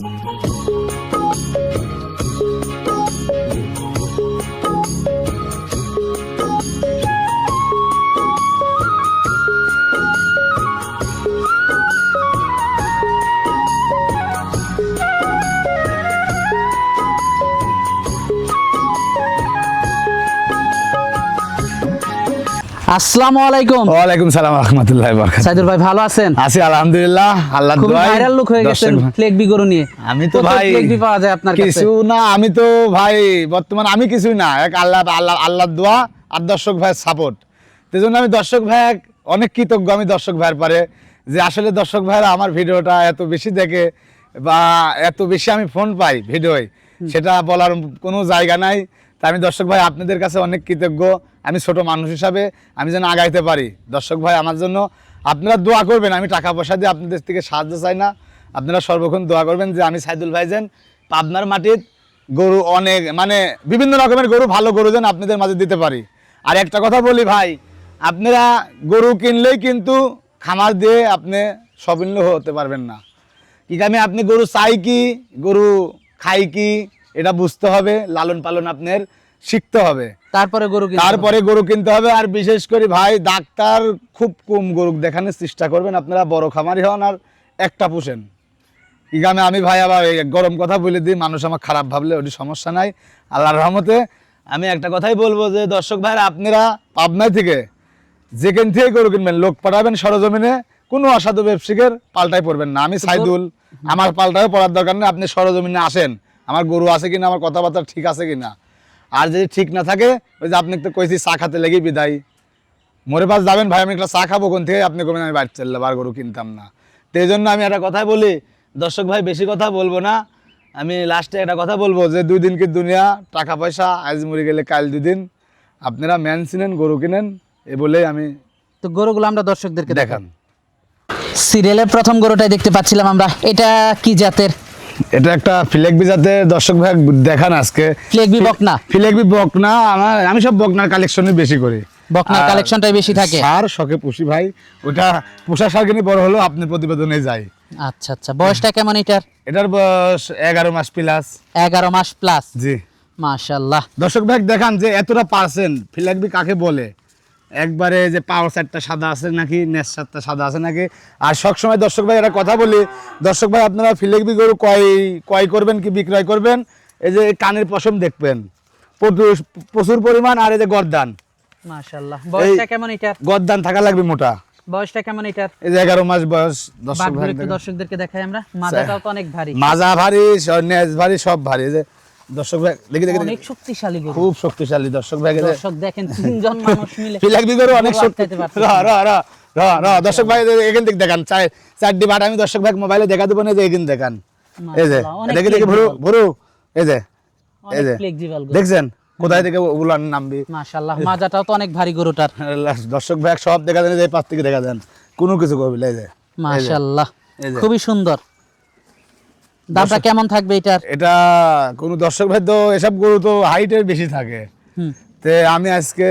Música আসসালামু আলাইকুম। ওয়ালাইকুম সালাম রহমতুল্লাহ বরকাত সাইদুর ভাই ভালো আছেন? আছি আলহামদুলিল্লাহ। আল্লাহ খুব ভাইরাল লুক হয়ে গেছেন গরু নিয়ে। আমি তো ভাই ফ্লেক বি পাওয়া যায় আপনার কাছে। কিছু না আমি তো ভাই বর্তমান আমি কিছুই না। এক আল্লাহ আল্লাহ আল্লাহর দোয়া আর দর্শক ভাইয়ের সাপোর্ট সেই জন্য আমি দর্শক ভাই অনেক কৃতজ্ঞ আমি দর্শক ভাইয়ের পারে। যে আসলে দর্শক ভাইরা আমার ভিডিওটা এত বেশি দেখে বা এত বেশি আমি ফোন পাই ভিডিওয় সেটা বলার কোনো জায়গা নাই। তা আমি দর্শক ভাই আপনাদের কাছে অনেক কৃতজ্ঞ। আমি ছোট মানুষ হিসাবে আমি যেন আগাইতে পারি। দর্শক ভাই, আমার জন্য আপনারা দোয়া করবেন, আমি টাকা পয়সা দিয়ে আপনাদের থেকে সাহায্য চাই না। আপনারা সর্বক্ষণ দোয়া করবেন যে আমি সাইদুল ভাই যেন পাবনার মাটির গরু অনেক মানে বিভিন্ন রকমের গরু, ভালো গরু যেন আপনাদের মাঝে দিতে পারি। আর একটা কথা বলি ভাই, আপনারা গরু কিনলেই কিন্তু খামার দিয়ে আপনি সবিল্য হতে পারবেন না। কি কারণে আপনি গরু চাই কি, গরু খাই কি, এটা বুঝতে হবে। লালন পালন আপনার শিখতে হবে। তারপরে গরু তারপরে গরু কিনতে হবে আর বিশেষ করে ভাই ডাক্তার খুব কম গরু দেখানোর চেষ্টা করবেন। আপনারা বড় খামারি হন আর একটা পুষেন। কি আমি ভাই আবার গরম কথা বলে দিই মানুষ আমার খারাপ ভাবলে ওটি সমস্যা নাই। আল্লাহর রহমতে আমি একটা কথাই বলব যে দর্শক ভাইরা আপনারা পাবনা থেকে যেখান থেকে গরু কিনবেন লোক পাঠাবেন সরজমিনে কোনো অসাধু ব্যবসায়ীর পাল্টায় পড়বেন না। আমি সাইদুল আমার পাল্টায় পড়ার দরকার নেই আপনি সরজমিনে আসেন। আমার গরু আছে কিনা আমার কথাবার্তা ঠিক আছে কিনা? আর যদি ঠিক না থাকে ওই যে আপনি তো কইছি চা খাতে লেগেই বিদায়। মোরে পাশ যাবেন ভাই আমি একটা চা খাব কোন থেকে? আপনি কবেন আমি বাড়ি চললে বার গরু কিনতাম না। তো এই জন্য আমি একটা কথাই বলি দর্শক ভাই বেশি কথা বলব না। আমি লাস্টে একটা কথা বলব যে দুই দিন কি দুনিয়া টাকা পয়সা আজ মরে গেলে কাল দুদিন আপনারা ম্যান চিনেন গরু কিনেন এ বলেই আমি তো গরুগুলো আমরা দর্শকদেরকে দেখান দেখান। সিরিয়ালের প্রথম গরুটাই দেখতে পাচ্ছিলাম আমরা এটা কি জাতের? এটা একটা ফিলেক বিজাতে দর্শক ভাই দেখান আজকে। ফ্লেক বি বকনা? ফিলেক বি বকনা আমার আমি সব বকনার কালেকশনই বেশি করি। বকনার আর কালেকশনটাই বেশি থাকে? সার শখে পুষি ভাই ওটা পোষা সার কিনে বড় হলো আপনার প্রতিবেদনে যায় আচ্ছা আচ্ছা। বয়সটা কেমন এটার? এটার বয়স এগারো মাস প্লাস এগারো মাস প্লাস জি। মাশাল্লাহ দর্শক ভাই দেখান যে এতটা পার্সেন্ট ফিলাকবি কাকে বলে? একবারে যে পাওয়ার সাইডটা সাদা আছে নাকি নেস সাইডটা সাদা আছে নাকি? আর সবসময় দর্শক ভাই একটা কথা বলি দর্শক ভাই আপনারা ফিলেকবি গরু কয় কয় করবেন কি বিক্রয় করবেন? এই যে কানের পশম দেখবেন প্রচুর- পরিমাণ আর এই যে গরদান। মাশাল্লাহ বয়সটা কেমন এটার? গরদান থাকা লাগবে মোটা। বয়সটা কেমন এটার? এই যে এগারো মাস বয়স দর্শক ভাই দর্শকদেরকে দেখাই আমরা। মাজাটাও তো অনেক ভারী। মাজা ভারী নেজ ভারী সব ভারী। যে দর্শক ভাই দেখি দেখি। অনেক শক্তিশালী গরু। খুব শক্তিশালী দর্শক ভাই দর্শক দেখেন তিনজন মানুষ মিলে ফিলাকবি গরু অনেক শক্তি র। র র র র দর্শক ভাই এখান থেকে দেখান। চার চারটি আমি দর্শক ভাই মোবাইলে দেখা দেবো না যে এখান দেখান। এই যে দেখি দেখি ভরু flexible। ভরু এই যে এই যে। দেখছেন? কোথায় থেকে উলান নামবি? মাজাটাও তো অনেক ভারী গরুটার। দর্শক ভাই সব দেখা দেন এই যে পাশ থেকে দেখা দেন কোনো কিছু করবি না, এই যে। খুবই সুন্দর। দামটা কেমন থাকবে এটার? এটা কোনো দর্শক ভাই তো এসব গরু তো হাইটের বেশি থাকে। তে আমি আজকে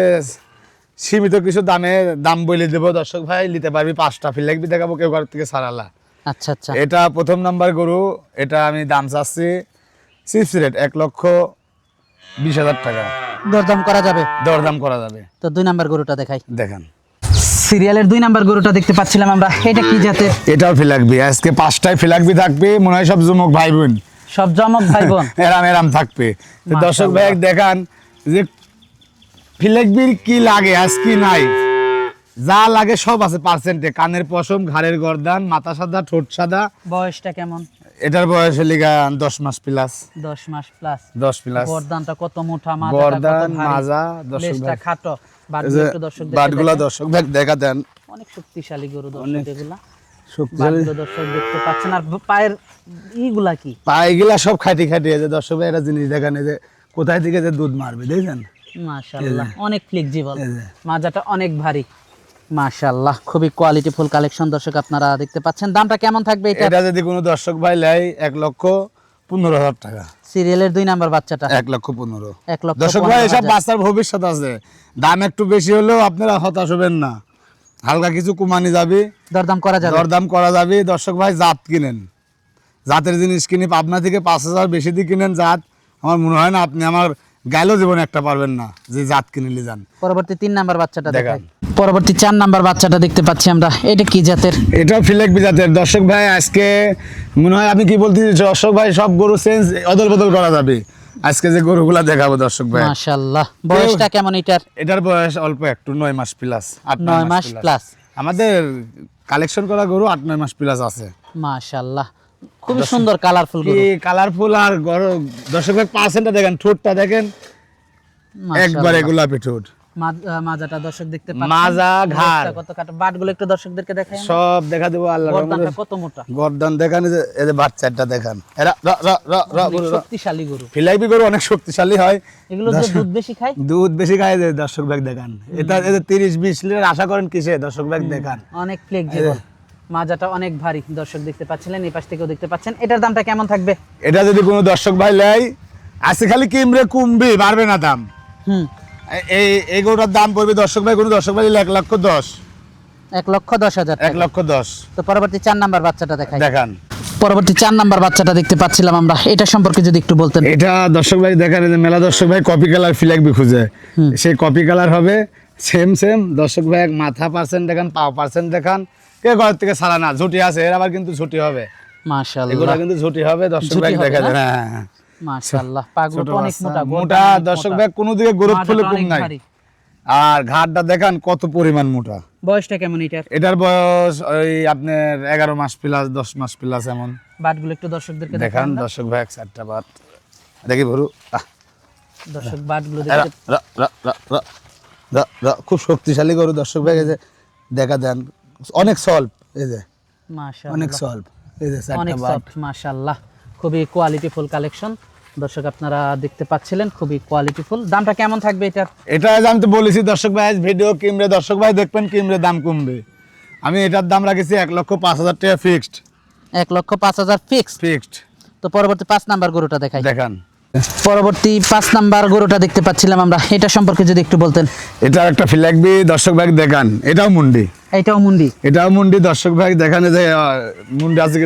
সীমিত কিছু দামে দাম বলে দেবো। দর্শক ভাই নিতে পারবি পাঁচটা ফিলাকবি দেখাবো কেউ কারোর থেকে সারালা আচ্ছা আচ্ছা। এটা প্রথম নাম্বার গরু এটা আমি দাম চাচ্ছি চিপস রেট এক লক্ষ বিশ হাজার টাকা। দরদাম করা যাবে? দরদাম করা যাবে। তো দুই নাম্বার গরুটা দেখাই। দেখেন। সিরিয়ালের দুই নাম্বার গরুটা দেখতে পাচ্ছিলাম আমরা। এটা কি জাতের? এটাও ফিলাকবি। আজকে পাঁচটায় ফিলাকবি থাকবে মনে হয় সব যুমক ভাই বোন সব জমক ভাই বোন এরাম এরাম থাকবে। দর্শক ভাই দেখান যে ফিলাকবির কি লাগে আজ কি নাই? যা লাগে সব আছে পার্সেন্টে। কানের পশম ঘাড়ের গর্দান মাথা সাদা ঠোঁট সাদা। বয়সটা কেমন? এটার বয়স হলে গা দশ মাস প্লাস দশ মাস প্লাস দশ প্লাস গরদানটা কত মোটা কত গর্দান মাজা দর্শক লেজটা ভাই। খাটো। এই বাটগুলো যে একটু দর্শক বাটগুলা দর্শক ভাই দেখা দেন। অনেক শক্তিশালী গরু দর্শক এগুলা। শক্তিশালী। দর্শক দেখতে পাচ্ছেন। আর পায়ের ইগুলা কি? পায়েগুলা সব খাটি খাটি। আছে দর্শক ভাই জিনিস দেখান যে কোথায় থেকে যে দুধ মারবে দেখছেন? মাশাআল্লাহ অনেক ফ্লেক্সিবল মাজাটা অনেক ভারী। মাশাআল্লাহ খুবই কোয়ালিটি ফুল কালেকশন দর্শক আপনারা দেখতে পাচ্ছেন। দামটা কেমন থাকবে এটা? এটা যদি কোনো দর্শক ভাই লেয় এক লক্ষ পনেরো হাজার টাকা। সিরিয়ালের দুই নাম্বার বাচ্চাটা? এক লক্ষ পনেরো। এক লক্ষ দর্শক ভাই এসব। বাচ্চার ভবিষ্যৎ আছে। দাম একটু বেশি হলেও আপনারা হতাশ হবেন না। হালকা কিছু কুমানি যাবে। দরদাম করা যাবে। দরদাম করা যাবে। দর্শক ভাই জাত কিনেন। জাতের জিনিস কিনি। পাবনা থেকে পাঁচ হাজার বেশি দিয়ে কিনেন জাত। আমার মনে হয় না আপনি আমার গাইলেও জীবনে একটা পারবেন না যে জাত কিনে যান। পরবর্তী তিন নাম্বার বাচ্চাটা দেখান। পরবর্তী চার নাম্বার বাচ্চাটা দেখতে পাচ্ছি আমরা। এটা কি জাতের? এটা ফিলেক বিজাতের। দর্শক ভাই আজকে মনে হয় আমি কি বলতেছি দর্শক ভাই সব গরু চেঞ্জ অদল বদল করা যাবে। আজকে যে গরুগুলা দেখাবো দর্শক ভাই। মাশাআল্লাহ। বয়সটা কেমন এটার? এটার বয়স অল্প একটু নয় মাস প্লাস আট নয় মাস প্লাস আমাদের কালেকশন করা গরু আট নয় মাস প্লাস আছে। মাশাআল্লাহ। খুবই সুন্দর কালারফুল কালারফুল আর দর্শক ভাই পার্সেন্টটা দেখেন ঠোঁটটা দেখেন। একবারে। গোলাপি ঠোঁট। মাজাটা দর্শক দেখতে পাচ্ছেন। মাজা, ঘাড়। কত কাটা বাটগুলো একটু দর্শকদেরকে দেখাই। সব দেখা দেবো আল্লাহ গর্দানটা কত মোটা? গর্দান দেখান এই যে এই যে বাচ্চাটা দেখান। এরা র র র র। শক্তিশালী গরু। ফিলাইপি গরু অনেক শক্তিশালী হয়। এগুলো যে দুধ বেশি খায়? দুধ বেশি খায় যে দর্শক ব্যাগ দেখান। এটা এদের তিরিশ বিশ লিটার আশা করেন কিসে? দর্শক ব্যাগ দেখান। অনেক ফ্লেক্সিবল মাজাটা অনেক ভারী। দর্শক দেখতে পাচ্ছিলেন এই পাশ থেকেও দেখতে পাচ্ছেন। এটার দামটা কেমন থাকবে? এটা যদি কোনো দর্শক ভাই লেয় আজকে খালি কিমরে কুমবি বাড়বে না দাম। হুম। এই এই গরুটার দাম পড়বে দর্শক ভাই কোনো দর্শক ভাই এক লক্ষ দশ। এক লক্ষ দশ হাজার এক লক্ষ দশ। তো পরবর্তী চার নাম্বার বাচ্চাটা দেখাই। দেখান। পরবর্তী চার নাম্বার বাচ্চাটা দেখতে পাচ্ছিলাম আমরা। এটা সম্পর্কে যদি একটু বলতেন। এটা দর্শক ভাই দেখান এই যে মেলা দর্শক ভাই কপি কালার ফিলাকবি খুঁজে। সেই কপি কালার হবে সেম সেম দর্শক ভাই এক মাথা পার্সেন্ট দেখান পাও পার্সেন্ট দেখান। কে ঘর থেকে সারা না ঝুটি আছে এর আবার কিন্তু ঝুটি হবে। এগুলো মাশাআল্লাহ কিন্তু ঝুটি হবে দর্শক হবে দেখা যায় হ্যাঁ, হ্যাঁ মাশাআল্লাহ পাগুলো অনেক মোটা মোটা দর্শক। ভাই কোনো দিকে গরুর ফুলে কম নাই। আর ঘাটটা দেখান কত পরিমাণ মোটা। বয়সটা কেমন এটার? এটার বয়স ওই আপনার এগারো মাস প্লাস দশ মাস প্লাস এমন। বাটগুলো একটু দর্শকদেরকে দেখান দর্শক ভাই চারটা বাট। দেখি ভরু দর্শক বাটগুলো খুব শক্তিশালী গরু দর্শক ভাই দেখা দেন। অনেক সল্ভ এই যে। মাশাআল্লাহ। অনেক সল্ভ এই যে অনেক চারটা মাশাআল্লাহ। খুবই কোয়ালিটি ফুল কালেকশন দর্শক আপনারা দেখতে পাচ্ছিলেন খুবই কোয়ালিটি ফুল দামটা কেমন থাকবে এটার? এটা আজ আমি তো বলেছি দর্শক ভাই আজ ভিডিও কিমরে দর্শক ভাই দেখবেন কিমরে দাম কমবে। আমি এটার দাম রাখেছি এক লক্ষ পাঁচ হাজার টাকা ফিক্সড এক লক্ষ পাঁচ হাজার ফিক্স ফিক্সড তো পরবর্তী পাঁচ নাম্বার গরুটা দেখাই। দেখান। পরবর্তী পাঁচ নাম্বার গরুটা দেখতে পাচ্ছিলাম আমরা। এটা সম্পর্কে যদি একটু বলতেন। এটা একটা দর্শক ভাই দেখান। এটাও মুন্ডি। এটাও মুন্ডি। এটাও মুন্ডি দর্শক দেখান যে মুন্ডি আছে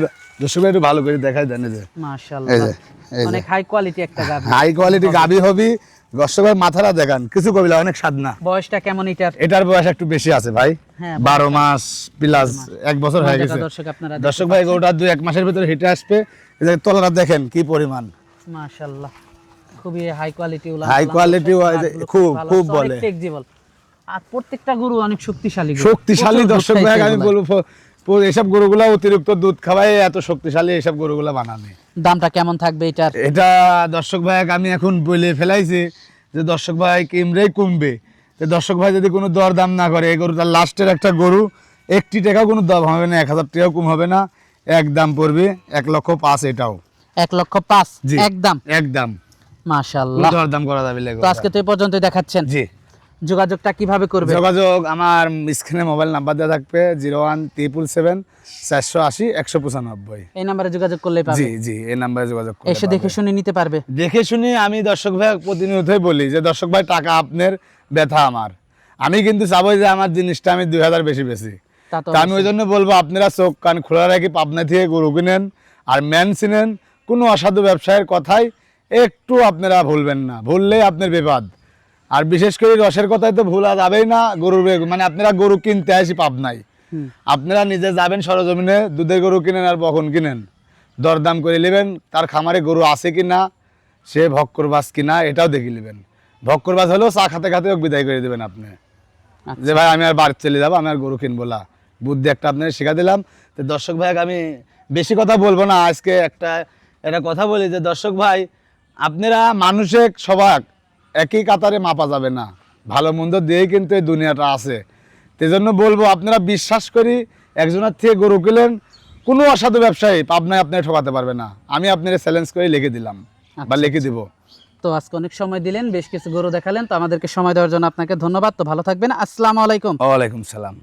দর্শক ভাই একটু ভালো করে দেন যে। মাশাআল্লাহ। অনেক হাই কোয়ালিটি একটা গাভী। হাই কোয়ালিটি গাবি হবি। দর্শক ভাই মাথাটা দেখান কিছু কবিলা অনেক সাধনা। বয়সটা কেমন এটার? এটার বয়স একটু বেশি আছে ভাই। হ্যাঁ, বারো মাস। প্লাস এক বছর হয়ে গেছে। দর্শক আপনারা দর্শক ভাই গরুটা দুই এক মাসের ভিতরে হেঁটে আসবে। তলাটা দেখেন কি পরিমাণ। মাশাআল্লাহ। খুবই হাই কোয়ালিটি হয় যে খুব- খুব বলে। ফ্লেক্সিবল আর প্রত্যেকটা গরু অনেক শক্তিশালী শক্তিশালী দর্শক ভাই আমি বলব গরুগুলা অতিরিক্ত দুধ খাওয়াই এত শক্তিশালী গরুগুলা বানানে দামটা কেমন থাকবে এটা দর্শক ভাই আমি এখন বলে ফেলাইছি যে দর্শক ভাই কিমরেই কমবে। দর্শক ভাই যদি কোনো দর দাম না করে এই গরুটার লাস্টের একটা গরু একটি টাকাও কোনো দাম হবে না এক হাজার টাকাও কম হবে না এক দাম পড়বে এক লক্ষ পাঁচ এটাও। এক লক্ষ পাঁচ। একদম। একদম। মাশাআল্লাহ। দর দাম করা যাবে তো আজকে তো এই পর্যন্ত দেখাচ্ছেন। জি। যোগাযোগটা কীভাবে করবে? যোগাযোগ আমার স্ক্রিনে মোবাইল নাম্বার দেওয়া থাকবে জিরো ওয়ান ট্রিপল সেভেন চারশো আশি একশো পঁচানব্বই। এই নাম্বারে যোগাযোগ করলেই পাবে। জি জি এই নাম্বারে যোগাযোগ করলে এসে দেখে। শুনে নিতে পারবে। দেখে শুনে আমি দর্শক ভাই প্রতিনিয়তই বলি যে দর্শক ভাই টাকা আপনার ব্যথা আমার। আমি কিন্তু চাবো যে আমার জিনিসটা আমি দুই হাজার বেশি বেশি তা তা আমি ওই জন্য বলব আপনারা চোখ কান খোলা রাখি পাবনা থেকে গরু কিনেন আর ম্যান চিনেন কোনো অসাধু ব্যবসায়ের কথাই একটু আপনারা ভুলবেন না ভুললে আপনার বিপদ। আর বিশেষ করে রসের কথাই তো ভুলা যাবেই না গরুর মানে আপনারা গরু কিনতে আসি পাবনায় হুম। আপনারা নিজে যাবেন সরজমিনে দুধের গরু কিনেন আর বখন কিনেন। দরদাম করে নেবেন তার খামারে গরু আছে কি না সে ভক্করবাস কি না এটাও দেখে নেবেন। ভক্করবাস হলেও চা খাতে খাতে বিদায় করে দেবেন আপনি। আচ্ছা। যে ভাই আমি আর বাড়ি চলে যাব আমি আর গরু কিনবো না। বুদ্ধি একটা আপনাকে শেখা দিলাম। তো দর্শক ভাই আমি বেশি কথা বলব না আজকে একটা একটা কথা বলি যে দর্শক ভাই আপনারা মানুষে সবাই একই কাতারে মাপা যাবে না। ভালো মন্দ দিয়েই কিন্তু এই দুনিয়াটা আছে। জন্য বলব আপনারা বিশ্বাস করি একজনের থেকে গরু কিনলেন কোনো অসাধু ব্যবসায়ী পাবনায় আপনাকে ঠকাতে পারবে না। আমি আপনার চ্যালেঞ্জ করে লিখে দিলাম বা আচ্ছা, লিখে দিব। তো আজকে অনেক সময় দিলেন বেশ কিছু গরু দেখালেন তো আমাদেরকে সময় দেওয়ার জন্য আপনাকে ধন্যবাদ। তো ভালো থাকবেন। আসসালামু আলাইকুম। ওয়ালাইকুম সালাম।